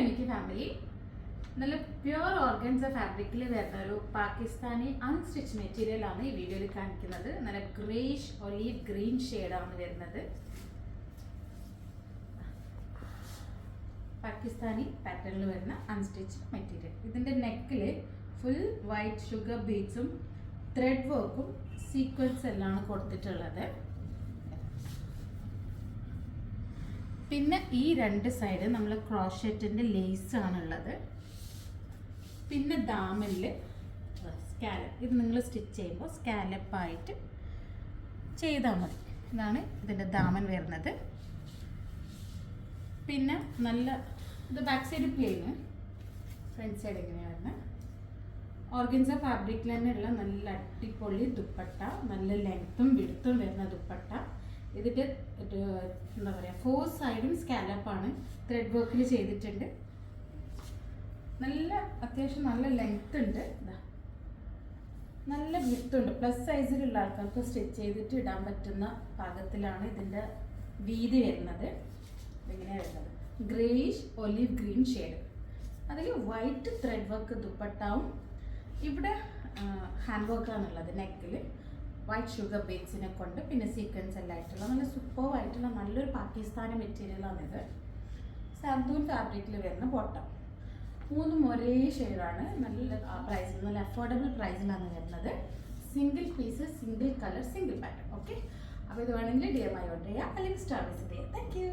എനിക്ക് ഫാമിലി നല്ല pure organza ഫാബ്രിക്കിൽ വരുന്ന ഒരു പാകിസ്ഥാനി അൺസ്റ്റിച്ച് മെറ്റീരിയൽ ആണ് ഈ വീഡിയോയിൽ കാണിക്കുന്നത്. നല്ല ഗ്രേഷ് ഒലീവ് ഗ്രീൻ ആണ് വരുന്നത്. പാകിസ്ഥാനി പാറ്റേണിൽ വരുന്ന അൺസ്റ്റിച്ച് മെറ്റീരിയൽ ഇതിന്റെ നെക്കിൽ ഫുൾ വൈറ്റ് ഷുഗർ ബീഡ്സും ത്രെഡ് വർക്കും സീക്വൻസ് എല്ലാം കൊടുത്തിട്ടുള്ളത്. പിന്നെ ഈ രണ്ട് സൈഡ് നമ്മൾ ക്രോഷറ്റിന്റെ ലേസ് ആണുള്ളത്. പിന്നെ ദാമനിൽ സ്കാലപ്പ് ഇത് നിങ്ങൾ സ്റ്റിച്ച് ചെയ്യുമ്പോൾ സ്കാലപ്പായിട്ട് ചെയ്താൽ മതി. ഇതാണ് ഇതിന്റെ ദാമൻ വരുന്നത്. പിന്നെ നല്ല ഇത് back side plain front side എങ്ങനെയാണ് ഓർഗൻസ ഫാബ്രിക്കിൽ തന്നെയുള്ള നല്ല അടിപൊളി ദുപ്പട്ട നല്ല ലെങ്ത്തും വിടുത്തും വരുന്ന ദുപ്പട്ട. ഇതിന്റെ എന്താ പറയുക ഫോർ സൈഡും സ്കാലപ്പാണ് ത്രെഡ് വർക്കിൽ ചെയ്തിട്ടുണ്ട്. നല്ല അത്യാവശ്യം നല്ല ലെങ്ത് ഉണ്ട്. ഇതാ നല്ല വിത്തുണ്ട് പ്ലസ് സൈസിലുള്ള ആൾക്കാർക്ക് സ്റ്റിച്ച് ചെയ്തിട്ട് ഇടാൻ പറ്റുന്ന പാകത്തിലാണ് ഇതിന്റെ വീതി വരുന്നത്. ഇങ്ങനെയാണ് വരുന്നത്? ഗ്രേഷ് ഒലിവ് ഗ്രീൻ ഷെയ്ഡ് അതിൽ വൈറ്റ് ത്രെഡ് വർക്ക് ദുപ്പട്ടാവും. ഇവിടെ ഹാൻഡ് വർക്കാണുള്ളത് നെക്കിൽ വൈറ്റ് ഷുഗർ ബേസിനെ കൊണ്ട് പിന്നെ സീക്വൻസ് എല്ലാം ആയിട്ടുള്ള. നല്ല സൂപ്പർ ആയിട്ടുള്ള നല്ലൊരു പാകിസ്ഥാനി മെറ്റീരിയലാണിത് സാന്തൂർ ഫാബ്രിക്കിൽ വരുന്ന ബോട്ടം മൂന്നും ഒരേ ഷെയ്ഡാണ് നല്ല പ്രൈസിൽ നല്ല അഫോർഡബിൾ പ്രൈസിലാണ് വരുന്നത്. Single piece single colour single pattern okay അപ്പോൾ ഇത് വേണമെങ്കിൽ ഡി എം ഐ ഓർഡർ ചെയ്യാം. അല്ലെങ്കിൽ സ്റ്റാർ വിസിറ്റ് ചെയ്യാം. Thank you